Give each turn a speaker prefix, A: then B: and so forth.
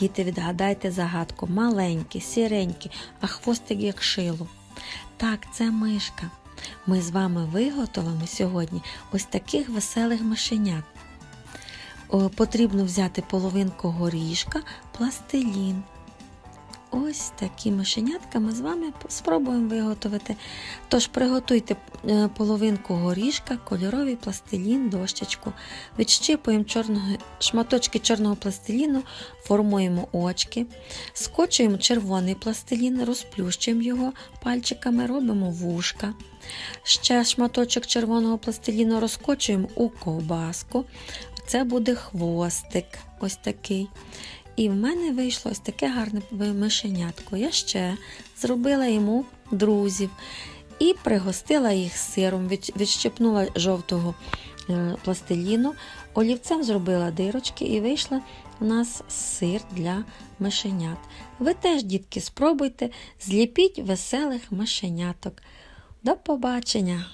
A: Діти, відгадайте загадку. маленькі, сіренькі, а хвостик як шило. Так, це мишка. Ми з вами виготовимо сьогодні ось таких веселих мишенят. Потрібно взяти половинку горішка, пластилін. Ось такі мишенятка ми з вами спробуємо виготовити. Тож приготуйте е, половинку горішка, кольоровий пластилін, дощечку. Відщипуємо чорного, шматочки чорного пластиліну, формуємо очки, скочуємо червоний пластилін, розплющуємо його пальчиками, робимо вушка. Ще шматочок червоного пластиліну розкочуємо у ковбаску. Це буде хвостик, ось такий. І в мене вийшло ось таке гарне мишенятко. Я ще зробила йому друзів і пригостила їх сиром, від- відщипнула жовтого е, пластиліну, олівцем зробила дирочки і вийшла у нас сир для мишенят. Ви теж, дітки, спробуйте, зліпіть веселих мишеняток. До побачення!